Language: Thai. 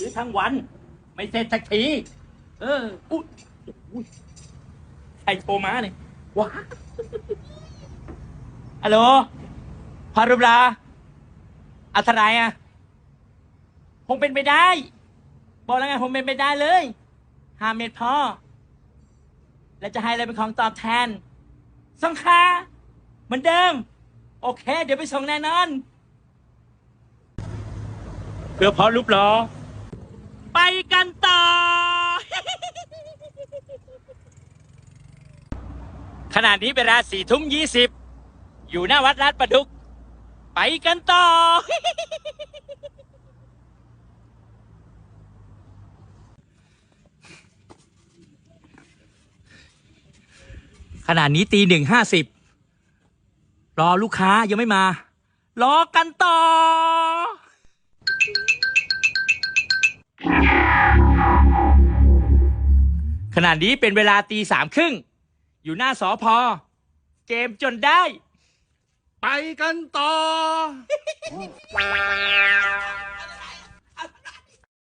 หรือทั้งวัน ไม่เสร็จสักทีเอออุ๊ยอุ๊ยใครโทรมาเนี่ยว้าฮัลโหลพารุบลาอัธรายอะคงเป็นไปได้ บอกแล้วไงคงเป็นไปได้เลยห้าเมตรพอแล้วจะให้อะไรเป็นของตอบแทนส่งค่าเหมือนเดิม โอเค เดี๋ยวไปส่งแน่นอน เพื่อพอรูปหรอ กันต่อ ขณะนี้เวลาสี่ทุ่มยี่สิบอยู่หน้าวัดลาดประดุก ไปกันต่อ ขณะนี้ตีหนึ่งห้าสิบรอลูกค้ายังไม่มา รอกันต่อ ขณะนี้เป็นเวลาตีสามครึ่ง อยู่หน้าสอพอ เกมจนได้ ไปกันต่อ